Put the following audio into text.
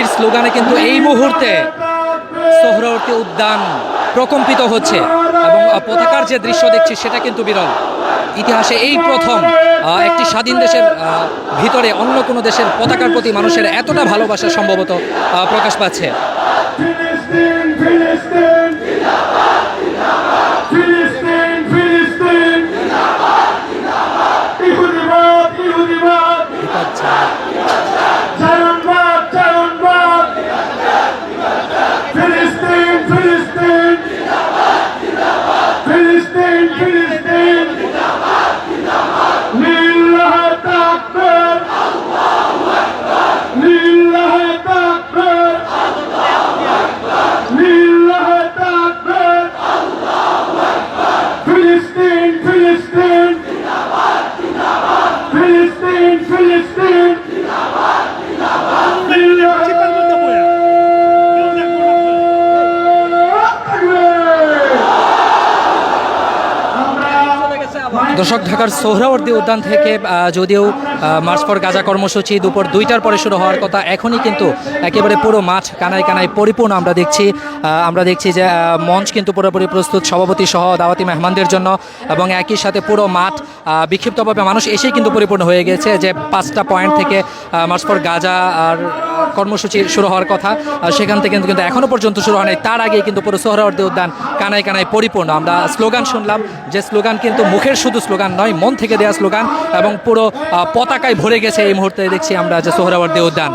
বিএনপির স্লোগানে কিন্তু এই মুহূর্তে সোহরাওয়ার্দী উদ্যান প্রকম্পিত হচ্ছে এবং পতাকার যে দৃশ্য দেখছি সেটা কিন্তু বিরল ইতিহাসে এই প্রথম একটি স্বাধীন দেশের ভিতরে অন্য কোনো দেশের পতাকার প্রতি মানুষের এতটা ভালোবাসা সম্ভবত প্রকাশ পাচ্ছে ফিলিস্তিন They দর্শক, ঢাকার সোহরাওয়ার্দী উদ্যান থেকে যদিও মার্চ পর গাজা কর্মসূচি দুপুর দুইটার পরে শুরু হওয়ার কথা, এখনই কিন্তু একেবারে পুরো মাঠ কানায় কানায় পরিপূর্ণ আমরা দেখছি। আমরা দেখছি যে মঞ্চ কিন্তু পুরোপুরি প্রস্তুত, সভাপতি সহ দাওয়াতি মেহমানদের জন্য এবং একই সাথে পুরো মাঠ বিক্ষিপ্তভাবে মানুষ এসেই কিন্তু পরিপূর্ণ হয়ে গেছে যে পাঁচটা পয়েন্ট থেকে মার্চ ফর গাজা আর কর্মসূচি শুরু হওয়ার কথা সেখান থেকে কিন্তু কিন্তু এখনও পর্যন্ত শুরু হয় তার আগে কিন্তু পুরো সোহরাওয়ার্দী উদ্যান কানায় কানায় পরিপূর্ণ। আমরা স্লোগান শুনলাম যে স্লোগান কিন্তু মুখের শুধু স্লোগান নয়, মন থেকে দেওয়া স্লোগান এবং পুরো পতাকায় ভরে গেছে এই মুহূর্তে দেখছি আমরা যে সোহরাওয়ার্দী উদ্যান।